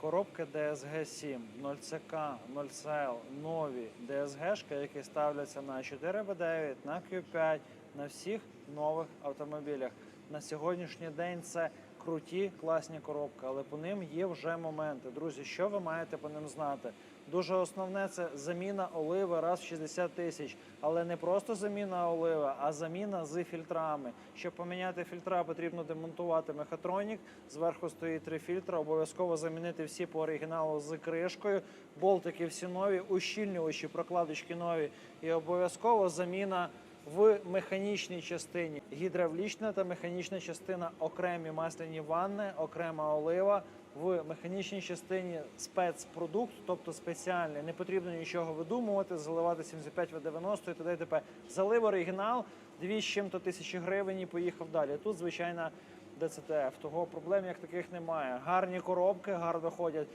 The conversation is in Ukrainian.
Коробки DSG 7, 0CK, 0CL, нові DSG-шки, які ставляться на 4B9, на Q5, на всіх нових автомобілях. На сьогоднішній день це круті, класні коробки, але по ним є вже моменти. Друзі, що ви маєте по ним знати? Дуже основне це заміна оливи раз в 60 тисяч, але не просто заміна оливи, а заміна з фільтрами. Щоб поміняти фільтра, потрібно демонтувати мехатронік. Зверху стоїть три фільтри. Обов'язково замінити всі по оригіналу з кришкою. Болтики всі нові, ущільнювачі, прокладочки нові. І обов'язково заміна в механічній частині. Гідравлічна та механічна частина окремі масляні ванни, окрема олива. В механічній частині спецпродукт, тобто спеціальний, не потрібно нічого видумувати, заливати 75 в 90 і т.д. т.п. Залив оригінал, 2 з чим-то тисячі гривень і поїхав далі. Тут звичайна ДЦТФ, того проблем як таких немає. Гарні коробки, гарно ходять.